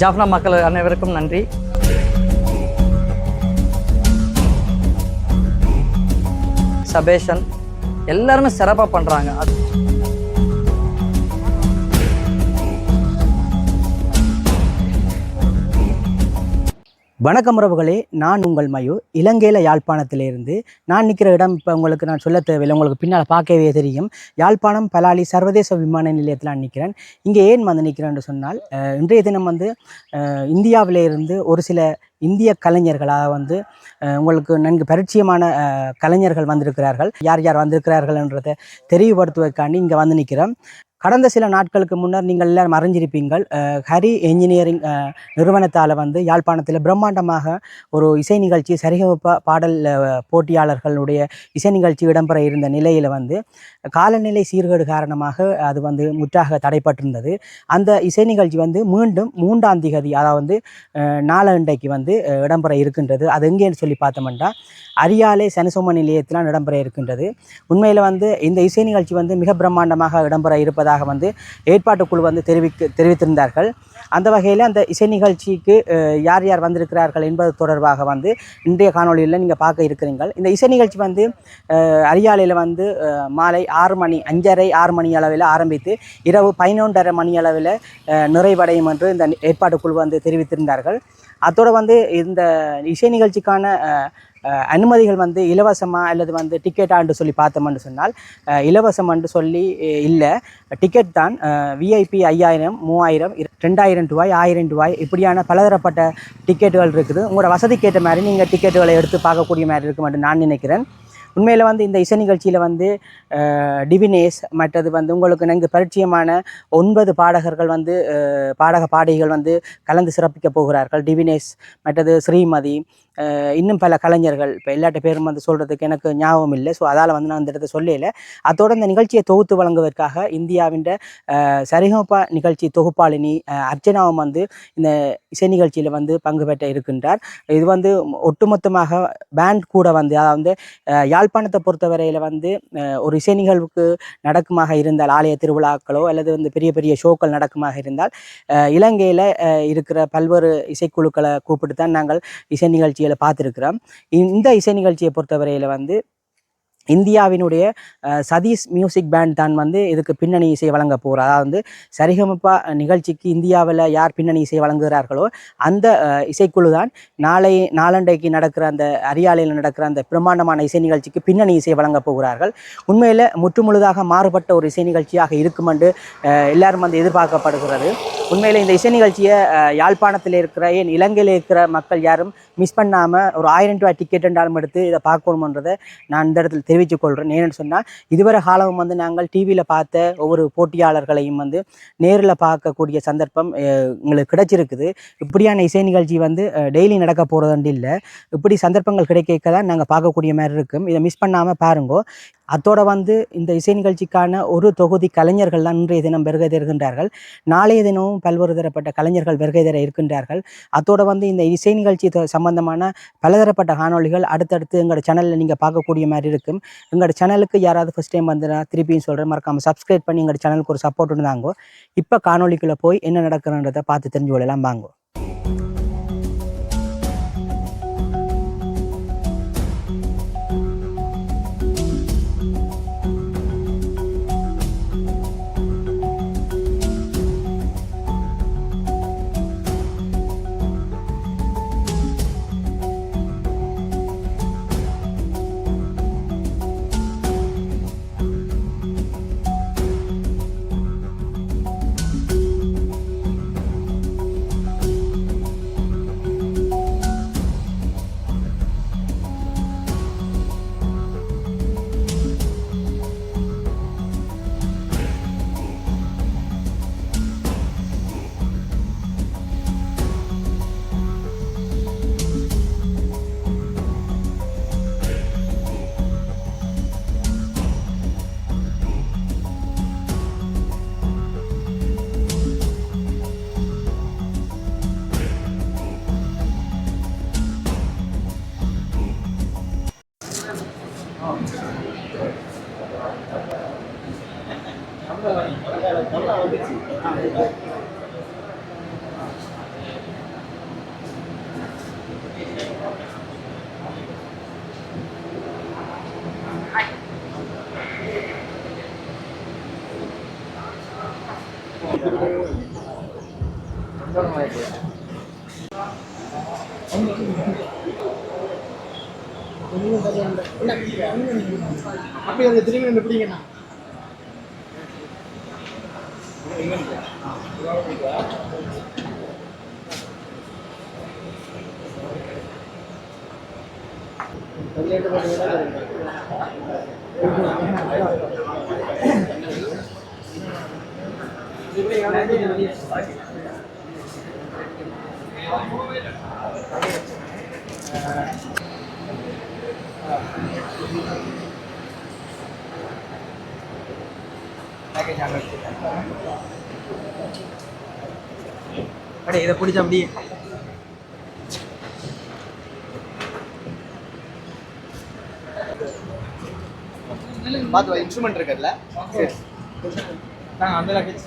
ஜாஃப்னா மக்கள் அனைவருக்கும் நன்றி. சபேஷன். எல்லாருமே சிறப்பாக பண்ணுறாங்க அது வணக்கம் உறவுகளே நான் உங்கள் மயு இலங்கையில் யாழ்ப்பாணத்திலிருந்து நான் நிற்கிற இடம் இப்போ உங்களுக்கு நான் சொல்ல தேவையில்லை. உங்களுக்கு பின்னால் பார்க்கவே தெரியும். யாழ்ப்பாணம் பலாலி சர்வதேச விமான நிலையத்தில் நான் நிற்கிறேன் இங்கே ஏன் வந்து நிற்கிறேன்னு சொன்னால் இன்றைய தினம் வந்து இந்தியாவிலிருந்து ஒரு சில இந்திய கலைஞர்களாக வந்து உங்களுக்கு நன்கு பரிச்சயமான கலைஞர்கள் வந்திருக்கிறார்கள். யார் யார் வந்திருக்கிறார்கள் என்றதை தெரிவுபடுத்துவதற்காண்டி இங்கே வந்து நிற்கிறோம் கடந்த சில நாட்களுக்கு முன்னர் நீங்கள் எல்லாரும் அறிஞ்சிருப்பீங்கள் ஹரி என்ஜினியரிங் நிறுவனத்தால் வந்து யாழ்ப்பாணத்தில் பிரம்மாண்டமாக ஒரு இசை நிகழ்ச்சி சரிகமப்ப பாடல் போட்டியாளர்களுடைய இசை நிகழ்ச்சி இடம்பெற இருந்த நிலையில் வந்து காலநிலை சீர்கேடு காரணமாக அது வந்து முற்றாக தடைப்பட்டிருந்தது. அந்த இசை நிகழ்ச்சி வந்து மீண்டும் மூன்றாம் திகதி அதாவது நாளண்டைக்கு வந்து இடம்பெற இருக்கின்றது. அது எங்கேன்னு சொல்லி பார்த்தோம்னா அரியாலை சனசோம நிலையத்தில் இடம்பெற இருக்கின்றது. உண்மையில் வந்து இந்த இசை நிகழ்ச்சி வந்து மிக பிரம்மாண்டமாக இடம்பெற இருப்பதாக வந்து ஏற்பாட்டுக்குழு வந்து தெரிவிக்க தெரிவித்திருந்தார்கள். அந்த வகையில் அந்த இசை நிகழ்ச்சிக்கு யார் யார் வந்திருக்கிறார்கள் என்பது தொடர்பாக வந்து இன்றைய காணொளியில் நீங்கள் பார்க்க இருக்கிறீர்கள். இந்த இசை நிகழ்ச்சி வந்து அரியாலையில் வந்து மாலை ஆறு மணி அஞ்சரை ஆறு மணி அளவில் ஆரம்பித்து இரவு பதினொன்றரை மணி அளவில் நிறைவடையும் என்று இந்த ஏற்பாட்டுக்குழு வந்து தெரிவித்திருந்தார்கள். அத்தோடு வந்து இந்த இசை நிகழ்ச்சிக்கான அனுமதிகள் வந்து இலவசமாக அல்லது வந்து டிக்கெட்டான்னு சொல்லி பார்த்தோம்னு சொன்னால் இலவசம்னு சொல்லி இல்லை. டிக்கெட் தான் விஐபி ஐயாயிரம் மூவாயிரம் ரெண்டாயிரம் ரூபாய் ஆயிரம் ரூபாய் இப்படியான பலதரப்பட்ட டிக்கெட்டுகள் இருக்குது. உங்களோட வசதிக்கேற்ற மாதிரி நீங்கள் டிக்கெட்டுகளை எடுத்து பார்க்கக்கூடிய மாதிரி இருக்கும் என்று நான் நினைக்கிறேன். உண்மையில் வந்து இந்த இசை நிகழ்ச்சியில் வந்து டிவினேஸ் மற்றது வந்து உங்களுக்கு நன்கு பரிச்சயமான ஒன்பது பாடகர்கள் வந்து பாடக பாடகிகள் வந்து கலந்து சிறப்பிக்க போகிறார்கள். டிவினேஸ் மற்றது ஸ்ரீமதி இன்னும் பல கலைஞர்கள் இப்போ எல்லாட்ட பேரும் வந்து சொல்கிறதுக்கு எனக்கு ஞாபகம் இல்லை. ஸோ அதால் வந்து நான் இந்த இடத்த சொல்லல. அதோட இந்த நிகழ்ச்சியை தொகுத்து வழங்குவதற்காக இந்தியாவின் சரிகமப்பா நிகழ்ச்சி தொகுப்பாளினி அர்ச்சனாவும் வந்து இந்த இசை நிகழ்ச்சியில் வந்து பங்கு பெற்ற இருக்கின்றார். இது வந்து ஒட்டுமொத்தமாக பேண்ட் கூட வந்து அதாவது யாழ்ப்பாணத்தை பொறுத்தவரையில் வந்து ஒரு இசை நிகழ்வுக்கு நடக்குமாக இருந்தால் ஆலய திருவிழாக்களோ அல்லது வந்து பெரிய பெரிய ஷோக்கள் நடக்குமாக இருந்தால் இலங்கையில் இருக்கிற பல்வேறு இசைக்குழுக்களை கூப்பிட்டு தான் நாங்கள் இசை நிகழ்ச்சிகளை பார்த்துருக்குறோம். இந்த இசை நிகழ்ச்சியை பொறுத்தவரையில் வந்து இந்தியாவினுடைய சதீஷ் மியூசிக் பேண்ட் தான் வந்து இதுக்கு பின்னணி இசை வழங்க போகிறார் அதாவது வந்து சரிகமப்பா நிகழ்ச்சிக்கு இந்தியாவில் யார் பின்னணி இசை வழங்குகிறார்களோ அந்த இசைக்குழு தான் நாளை நாளண்டைக்கு நடக்கிற அந்த அரியாலையில் நடக்கிற அந்த பிரம்மாண்டமான இசை நிகழ்ச்சிக்கு பின்னணி இசை வழங்க போகிறார்கள். உண்மையில் முற்றுமுழுதாக மாறுபட்ட ஒரு இசை நிகழ்ச்சியாக இருக்கும் என்று எல்லாரும் வந்து எதிர்பார்க்கப்படுகிறது. உண்மையில் இந்த இசை நிகழ்ச்சியை யாழ்ப்பாணத்தில் இருக்கிற ஏன் இலங்கையில் இருக்கிற மக்கள் யாரும் மிஸ் பண்ணாமல் ஒரு ஆயிரம் ரூபாய் டிக்கெட் என்றாலும் எடுத்து இதை பார்க்கணுமன்றதை நான் இந்த இடத்துல தெரிவித்துக் கொள்கிறேன் ஏன்னு சொன்னால் இதுவரை காலம் வந்து நாங்கள் டிவியில் பார்த்த ஒவ்வொரு போட்டியாளர்களையும் வந்து நேரில் பார்க்கக்கூடிய சந்தர்ப்பம் எங்களுக்கு கிடைச்சிருக்குது. இப்படியான இசை நிகழ்ச்சி வந்து டெய்லி நடக்க போகிறதுண்டு இல்லை. இப்படி சந்தர்ப்பங்கள் கிடைக்க தான் நாங்கள் பார்க்கக்கூடிய மாதிரி இருக்கும். இதை மிஸ் பண்ணாமல் பாருங்கோ. அத்தோட வந்து இந்த இசை நிகழ்ச்சிக்கான ஒரு தொகுதி கலைஞர்கள் தான் இன்றைய தினம் வருகை தருகின்றார்கள். நாளைய தினமும் பல்வேறு தரப்பட்ட கலைஞர்கள் வருகை தர இருக்கின்றார்கள். அத்தோட வந்து இந்த இசை நிகழ்ச்சி சம்பந்தமான பலதரப்பட்ட காணொளிகள் அடுத்தடுத்து எங்களோட சேனலில் நீங்கள் பார்க்கக்கூடிய மாதிரி இருக்கும். எங்களோட சேனலுக்கு யாராவது ஃபஸ்ட் டைம் வந்து திருப்பியும் சொல்கிறேன் மறக்காமல் சப்ஸ்கிரைப் பண்ணி எங்களோட சேனலுக்கு ஒரு சப்போர்ட் இருந்தாங்கோ இப்போ காணொலிக்குள்ளே போய் என்ன நடக்கிறன்றதை பார்த்து தெரிஞ்சு கொள்ளலாம். வாங்கோ. அப்படி அந்த திரும்பி எப்படிங்கண்ணா பிடிங்கண்ணா. அப்படியே இதை பிடிச்ச அப்படியே. பார்த்து இன்ஸ்ட்ருமெண்ட் இருக்குல்ல அந்த லக்கேஜ்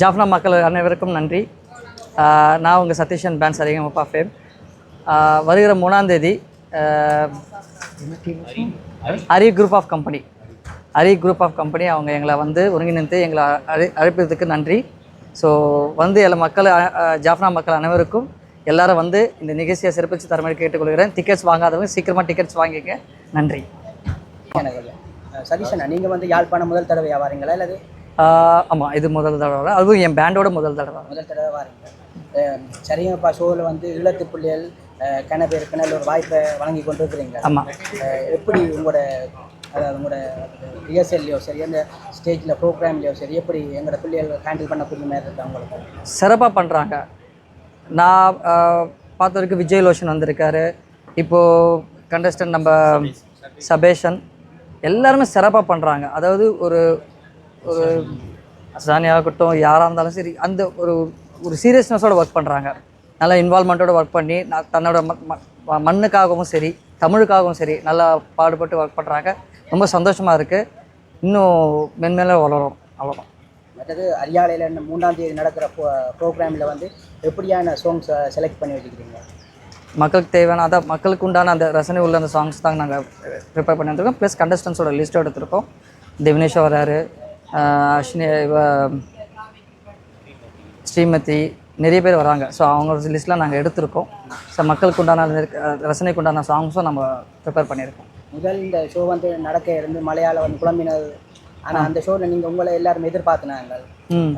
ஜாஃப்னா மக்கள் அனைவருக்கும் நன்றி. நான் உங்கள் சதீஷன் பேன்ஸ் அதிகம் ஃபேம். வருகிற மூணாந்தேதி அரி குரூப் ஆஃப் கம்பெனி அரி குரூப் ஆஃப் கம்பெனி அவங்க எங்களை வந்து ஒருங்கிணைந்து எங்களை அழை அழைப்பதற்கு நன்றி. ஸோ வந்து எல்லா மக்கள் ஜாஃப்னா மக்கள் அனைவருக்கும் எல்லாரும் வந்து இந்த நிகழ்ச்சியை சிறப்பித்து தரமாதிரி கேட்டுக்கொள்கிறேன். டிக்கெட்ஸ் வாங்காதவங்க சீக்கிரமாக டிக்கெட்ஸ் வாங்கிக்க நன்றி. எனக்கு நீங்கள் வந்து யாழ்ப்பாணம் முதல் தடவை வாரீங்களா இல்லை ஆமாம் இது முதல் தடவை. அதுவும் என் பேண்டோட முதல் தடவை. முதல் தடவை சரிங்கப்பா ஷோவில் வந்து ஈழத்து பிள்ளைகள் கன பேருக்கு நல்ல ஒரு வாய்ப்பை வழங்கி கொண்டு இருக்கிறீங்க ஆமாம் எப்படி உங்களோட அதாவது உங்களோட ரிஹர்சல்லையோ சரி அந்த ஸ்டேஜில் ப்ரோக்ராம்லையோ சரி எப்படி எங்களோட பிள்ளைகள் ஹேண்டில் பண்ணக்கூடிய மாதிரி இருக்கு அவங்களுக்கு சிறப்பாக பண்ணுறாங்க நான் பார்த்த வரைக்கும் விஜய் லோஷன் வந்திருக்காரு. இப்போது கண்டஸ்டன்ட் நம்ம சபேஷன். எல்லாருமே சிறப்பாக பண்ணுறாங்க அதாவது ஒரு ஒரு சானியாகட்டும் யாராக இருந்தாலும் சரி அந்த ஒரு ஒரு சீரியஸ்னஸோட ஒர்க் பண்ணுறாங்க நல்லா இன்வால்மெண்ட்டோட ஒர்க் பண்ணி நான் தன்னோட மண்ணுக்காகவும் சரி தமிழுக்காகவும் சரி நல்லா பாடுபட்டு ஒர்க் பண்ணுறாங்க ரொம்ப சந்தோஷமாக இருக்குது இன்னும் மென்மேலே வளரும். அவ்வளோதான் மற்றது அரியாலையில் மூணாம் தேதி நடக்கிற ப்ரோக்ராமில் வந்து எப்படியான சாங்ஸ் செலக்ட் பண்ணி வச்சுக்கிறீங்க? மக்களுக்கு தேவையான அதான் மக்களுக்கு உண்டான அந்த ரசனை உள்ள அந்த சாங்ஸ் தான் நாங்கள் ப்ரிப்பேர் பண்ணி வந்திருக்கோம் ப்ளஸ் கண்டஸ்டன்ஸோட லிஸ்ட்டோட எடுத்திருக்கோம். திவினேஷ் வராரு அஸ்வினி ஸ்ரீமதி நிறைய பேர் வராங்க. ஸோ அவங்க லிஸ்ட்லாம் நாங்கள் எடுத்திருக்கோம். ஸோ மக்களுக்கு உண்டான ரசனைக்கு உண்டான சாங்ஸும் நம்ம ப்ரிப்பேர் பண்ணியிருக்கோம். முதல் இந்த ஷோ வந்து நடக்க இருந்து மலையாள வந்து குழம்பினர் ஆனால் அந்த ஷோவில் நீங்கள் உங்களை எல்லாரும் எதிர்பார்த்துனாங்க. ம்.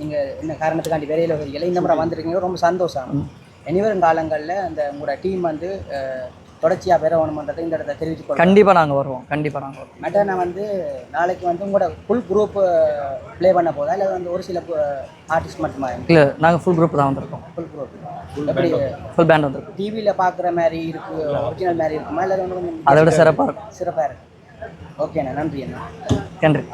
நீங்கள் என்ன காரணத்துக்காண்டி விரையில் வரீங்களா இந்த முறை வந்திருக்கீங்க? ரொம்ப சந்தோஷம். இனிவரும் காலங்களில் அந்த உங்களோட டீம் வந்து தொடர்ச்சியாக பெறணுன்றதை இந்த இடத்த தெரிவித்துக் கொள்கிறேன் கண்டிப்பாக நாங்கள் வருவோம். கண்டிப்பாக நாங்கள் வருவோம். மற்ற நான் வந்து நாளைக்கு வந்து உங்களோட ஃபுல் குரூப் ப்ளே பண்ண போதா? இல்லை வந்து ஒரு சில ஆர்டிஸ்ட் மட்டுமா? இல்லை நாங்கள் ஃபுல் குரூப் தான் வந்திருக்கோம். ஃபுல் குரூப் எப்படி ஃபுல் பேண்ட் வந்திருக்கோம். டிவியில் பார்க்குற மாதிரி இருக்கு ஒரிஜினல் மாதிரி இருக்குமா? இல்லை அதை விட சிறப்பாக இருக்கும். சிறப்பாக இருக்கு. ஓகேண்ணா நன்றி அண்ணா. நன்றி.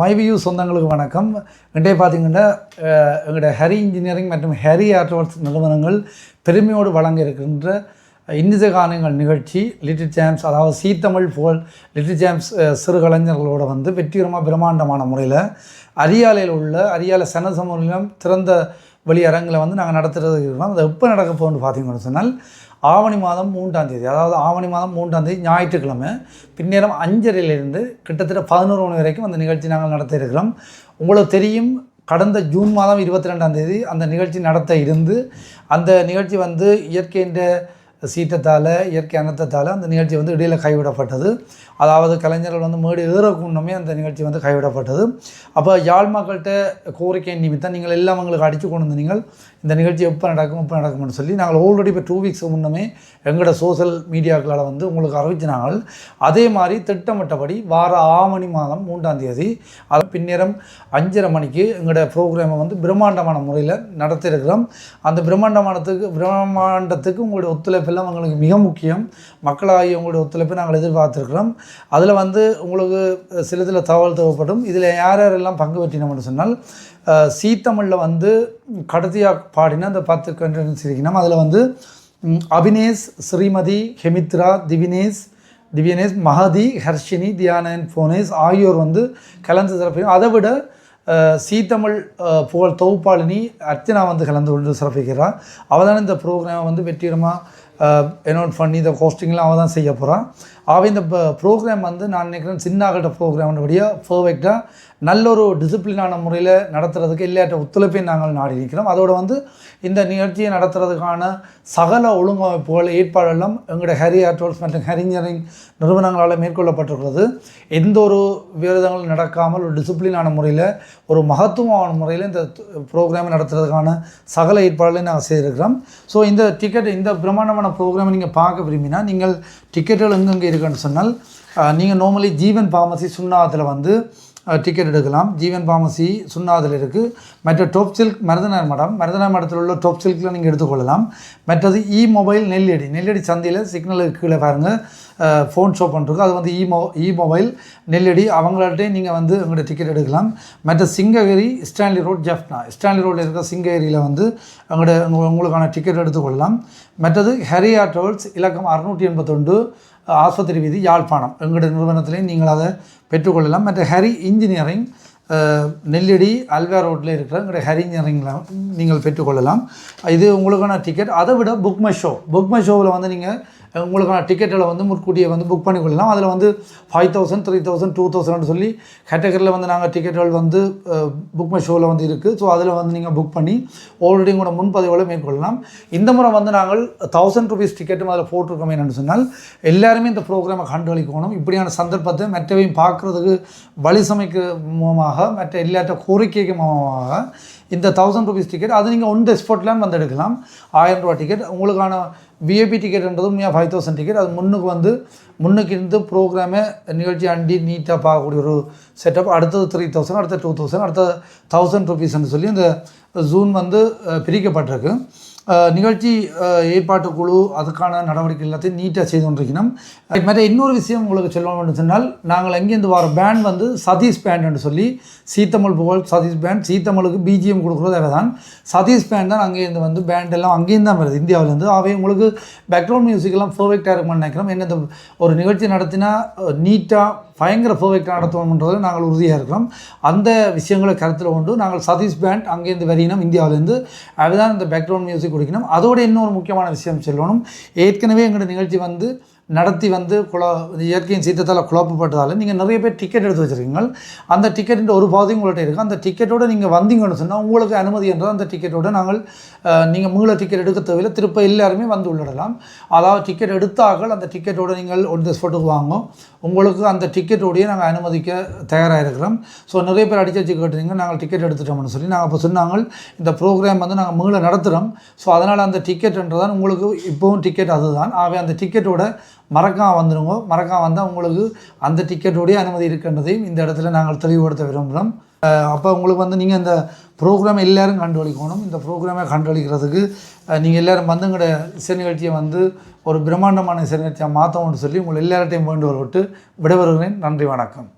மைவியூ சொந்தங்களுக்கு வணக்கம். இன்றைய பார்த்தீங்கன்னா அஹ், எங்களுடைய ஹரி இன்ஜினியரிங் மற்றும் ஹரி ஆர்ட்ஸ் நிறுவனங்கள் பெருமையோடு வழங்க இருக்கின்ற இன்னிசை கானங்கள் நிகழ்ச்சி லிட்டில் ஜேம்ஸ் அதாவது சீத்தமிழ் புகழ் லிட்டில் ஜாம்ஸ் சிறு கலைஞர்களோட வந்து வெற்றிகரமாக பிரம்மாண்டமான முறையில் அரியாலையில் உள்ள அரியாலை சனசமூலம் திறந்த வெளியரங்கில் வந்து நாங்கள் நடத்துகிறது இருக்கிறோம் அது எப்போ நடக்க போகணும்னு பார்த்தீங்கன்னு சொன்னால் ஆவணி மாதம் மூன்றாம் தேதி. அதாவது ஆவணி மாதம் மூன்றாம் தேதி ஞாயிற்றுக்கிழமை. பின்னேரம் அஞ்சரையிலிருந்து கிட்டத்தட்ட பதினோரு மணி வரைக்கும் அந்த நிகழ்ச்சி நாங்கள் நடத்த இருக்கிறோம். உங்களுக்கு தெரியும் கடந்த ஜூன் மாதம் இருபத்தி ரெண்டாம் தேதி அந்த நிகழ்ச்சி நடத்த இருந்து அந்த நிகழ்ச்சி வந்து இயற்கையின் சீற்றத்தால் இயற்கை அனர்த்தத்தால் அந்த நிகழ்ச்சி வந்து இடையில் கைவிடப்பட்டது. அதாவது கலைஞர்கள் வந்து மேடு ஏறக்கு அந்த நிகழ்ச்சி வந்து கைவிடப்பட்டது. அப்போ யாழ் மக்கள்கிட்ட கோரிக்கை நிமித்தம் நீங்கள் எல்லாம் அவங்களுக்கு அடித்து கொண்டு வந்து நீங்கள் இந்த நிகழ்ச்சி எப்போ நடக்கும் எப்போ நடக்கும்னு சொல்லி நாங்கள் ஆல்ரெடி இப்போ டூ வீக்ஸ் முன்னமே எங்களோட சோஷியல் மீடியாக்களால் வந்து உங்களுக்கு அறிவிச்சினாங்கள் அதே மாதிரி திட்டமிட்டபடி வார ஆமணி மாதம் மூன்றாம் தேதி அது பின்னேரம் அஞ்சரை மணிக்கு எங்களோட ப்ரோக்ராமை வந்து பிரம்மாண்டமான முறையில் நடத்தியிருக்கிறோம். அந்த பிரம்மாண்டமானத்துக்கு பிரம்மாண்டத்துக்கு உங்களுடைய ஒத்துழைப்பு ஒத்துழைப்பெல்லாம் உங்களுக்கு மிக முக்கியம். மக்களாகிய உங்களுடைய ஒத்துழைப்பை நாங்கள் எதிர்பார்த்துருக்கிறோம். அதில் வந்து உங்களுக்கு சில சில தகவல் தேவைப்படும். இதில் யார் யாரெல்லாம் பங்கு பெற்றினோம்னு சொன்னால் சீத்தமிழில் வந்து கடத்தியாக பாடின அந்த பத்து கண்டென்ஸ் இருக்கணும் அதில் வந்து அபினேஷ் ஸ்ரீமதி ஹெமித்ரா திவினேஷ் திவ்யனேஷ் மஹதி ஹர்ஷினி தியானன் ஃபோனேஷ் ஆகியோர் வந்து கலந்து சிறப்பிக்கும். அதை விட சீத்தமிழ் புகழ் தொகுப்பாளினி அர்ச்சனா வந்து கலந்து கொண்டு சிறப்பிக்கிறார். அவள் தான் இந்த ப்ரோக்ராமை வந்து வெற்றிகரமாக என்னோட் பண்ணி இந்த ஹோஸ்டிங்லாம் அவள் தான் செய்ய போகிறான் ஆகவே இந்த ப்ரோக்ராம் வந்து நான் நினைக்கிறேன் சின்னாகட்ட ப்ரோக்ராம்னுபடியாக பர்ஃபெக்டாக நல்ல ஒரு டிசிப்ளினான முறையில் நடத்துறதுக்கு இல்லாட்ட ஒத்துழைப்பையும் நாங்கள் நாடி இருக்கிறோம். அதோடு வந்து இந்த நிகழ்ச்சியை நடத்துறதுக்கான சகல ஒழுங்கமைப்புகள் ஏற்பாடெல்லாம் எங்களுடைய ஹரி ஆர்டோல்ஸ் மற்றும் ஹரிஞ்சரிங் நிறுவனங்களால் மேற்கொள்ளப்பட்டிருக்கிறது. எந்த ஒரு விரதங்கள் நடக்காமல் ஒரு டிசிப்ளினான முறையில் ஒரு மகத்துவமான முறையில் இந்த ப்ரோக்ராமை நடத்துறதுக்கான சகல ஏற்பாடுகளையும் நாங்கள் செய்திருக்கிறோம். ஸோ இந்த டிக்கெட் இந்த பிரம்மாண்டமான ப்ரோக்ராமை நீங்கள் பார்க்க விரும்பினா நீங்கள் டிக்கெட்டுகள் எங்கெங்கே இருக்குன்னு சொன்னால் நீங்கள் நார்மலி ஜீவன் பார்மசி சுண்ணாத்தில் வந்து டிக்கெட் எடுக்கலாம். ஜீவன் பார்மசி சுண்ணாதில் இருக்குது மற்ற டோப் சில்க் மருதனார் மடம் மருதனார் மடத்தில் உள்ள டோப் சில்கில் நீங்கள் எடுத்துக்கொள்ளலாம். மற்றது இ மொபைல் நெல்லடி நெல்லடி சந்தையில் சிக்னலுக்கு கீழே பாருங்கள் ஃபோன் ஷோ பண்ணிருக்கு அது வந்து இ மொ இ மொபைல் நெல்லடி அவங்கள்ட்டே நீங்கள் வந்து உங்களோட டிக்கெட் எடுக்கலாம். மற்ற Singhagiri Stanley road Jaffna Stanley ரோட்டில் இருக்கிற சிங்ககிரியில் வந்து உங்களோட உங்களுக்கான டிக்கெட் எடுத்துக்கொள்ளலாம். மற்றது ஹரியா ட்ராவல்ஸ் இலக்கம் அறுநூற்றி எண்பத்தொண்டு ஆஸ்பத்திரி வீதி யாழ்ப்பாணம். எங்களுடைய நிறுவனத்திலையும் நீங்கள் அதை பெற்றுக்கொள்ளலாம். மற்ற ஹரி இன்ஜினியரிங் நெல்லடி அல்வா ரோட்டில் இருக்கிற எங்களுடைய ஹரி இன்ஜினியரிங்கில் நீங்கள் பெற்றுக்கொள்ளலாம். இது உங்களுக்கான டிக்கெட். அதை விட புக்மை ஷோ புக்மை ஷோவில் வந்து நீங்கள் உங்களுக்கான டிக்கெட்டில் வந்து முற்கூட்டியை வந்து புக் பண்ணி கொள்ளலாம். அதில் வந்து five thousand three thousand two தௌசண்ட்னு சொல்லி கேட்டகரியில் வந்து நாங்கள் டிக்கெட்டுகள் வந்து புக் மை ஷோவில் வந்து இருக்குது ஸோ அதில் வந்து நீங்கள் புக் பண்ணி ஆல்ரெடி கூட முன்பதிவுகளை மேற்கொள்ளலாம். இந்த முறை வந்து நாங்கள் தௌசண்ட் ருபீஸ் டிக்கெட்டும் அதில் போட்டிருக்கோம் என்னென்னு சொன்னால் எல்லாருமே இந்த ப்ரோக்ராமை கண்டுகளிக்கணும் இப்படியான சந்தர்ப்பத்தை மற்றவையும் பார்க்குறதுக்கு வழி சமைக்க மூலமாக மற்ற எல்லாத்த கோரிக்கைக்கு மூலமாக இந்த தௌசண்ட் ருபீஸ் டிக்கெட் அது நீங்கள் ஒன் டெஸ்போர்ட்லாம் வந்து எடுக்கலாம். ஆயிரம் ரூபா டிக்கெட் உங்களுக்கான விஐபி டிக்கெட்ன்றது உண்மையாக ஃபைவ் தௌசண்ட் டிக்கெட் அது முன்னுக்கு வந்து முன்னுக்கு இருந்து ப்ரோக்ராமே நிகழ்ச்சி அண்டி நீட்டாக பார்க்கக்கூடிய ஒரு செட்டப் அடுத்தது த்ரீ தௌசண்ட் அடுத்த டூ தௌசண்ட் அடுத்த தௌசண்ட் ருபீஸ்ன்னு சொல்லி இந்த ஜூன் வந்து பிரிக்கப்பட்டிருக்கு. நிகழ்ச்சி ஏற்பாட்டு குழு அதுக்கான நடவடிக்கை எல்லாத்தையும் நீட்டாக செய்து கொண்டிருக்கணும். அது மாதிரி இன்னொரு விஷயம் உங்களுக்கு சொல்லணும்னு சொன்னால் நாங்கள் எங்கேருந்து வர பேண்ட் வந்து சதீஷ் பேண்ட்னு சொல்லி சீத்தமிழ் புகழ் சதீஷ் பேண்ட் சீத்தமிழுக்கு பிஜிஎம் கொடுக்குறது வேறு தான் சதீஷ் பேண்ட் தான் அங்கேருந்து வந்து பேண்ட் எல்லாம் அங்கேயும் தான் வருது இந்தியாவிலேருந்து. அவை உங்களுக்கு பேக்ரவுண்ட் மியூசிக் எல்லாம் பர்ஃபெக்டாக இருக்குமான்னு நினைக்கிறோம். என்ன இந்த ஒரு நிகழ்ச்சி நடத்தினா நீட்டாக பயங்கர பர்ஃபெக்டாக நடத்துவோம்ன்றது நாங்கள் உறுதியாக இருக்கிறோம். அந்த விஷயங்களை கருத்தில் கொண்டு நாங்கள் சதீஷ் பேண்ட் அங்கேருந்து வரையினோம் இந்தியாவிலேருந்து. அதுதான் இந்த பேக்ரவுண்ட் மியூசிக் கொடுக்கணும் அதோட இன்னொரு முக்கியமான விஷயம் சொல்லணும். ஏற்கனவே எங்களோட நிகழ்ச்சி வந்து நடத்தி வந்து குழ இயற்கையின் சீற்றத்தால் குழப்பப்பட்டதால் நீங்கள் நிறைய பேர் டிக்கெட் எடுத்து வச்சுருக்கீங்க. அந்த டிக்கெட்டின் ஒரு பாதையும் உங்கள்கிட்ட இருக்குது அந்த டிக்கெட்டோட நீங்கள் வந்தீங்கன்னு சொன்னால் உங்களுக்கு அனுமதி என்றால் அந்த டிக்கெட்டோட நாங்கள் நீங்கள் மீள டிக்கெட் எடுக்க தேவையில்லை. திருப்ப எல்லாருமே வந்து உள்ளிடலாம். அதாவது டிக்கெட் எடுத்தார்கள் அந்த டிக்கெட்டோட நீங்கள் ஒன் த ஸ்பாட்டுக்கு வாங்கும் உங்களுக்கு அந்த டிக்கெட்டோடையே நாங்கள் அனுமதிக்க தயாராக இருக்கிறோம் ஸோ நிறைய பேர் அடிச்சு வச்சு கேட்டுறீங்க நாங்கள் டிக்கெட் எடுத்துட்டோம்னு சொல்லி. நாங்கள் இப்போ சொன்னாங்க இந்த ப்ரோக்ராம் வந்து நாங்கள் மீள நடத்துகிறோம் ஸோ அதனால் அந்த டிக்கெட்ன்றதான் உங்களுக்கு இப்போவும் டிக்கெட் அதுதான். ஆகவே அந்த டிக்கெட்டோட மறக்காம வந்துடுங்க மறக்காம வந்தால் உங்களுக்கு அந்த டிக்கெட்டோடைய அனுமதி இருக்கின்றதையும் இந்த இடத்துல நாங்கள் தெளிவுபடுத்த விரும்புகிறோம். அப்போ உங்களுக்கு வந்து நீங்கள் இந்த ப்ரோக்ராம் எல்லோரும் கண்டுபிடிக்கணும் இந்த ப்ரோக்ராமை கண்டுபிடிக்கிறதுக்கு நீங்கள் எல்லோரும் வந்து எங்களோட இசை நிகழ்ச்சியை வந்து ஒரு பிரம்மாண்டமான இசை நிகழ்ச்சியாக மாற்றணும்னு சொல்லி உங்களை எல்லார்ட்டையும் வேண்டுகோள் விட்டு விடைபெறுகிறேன். நன்றி வணக்கம்.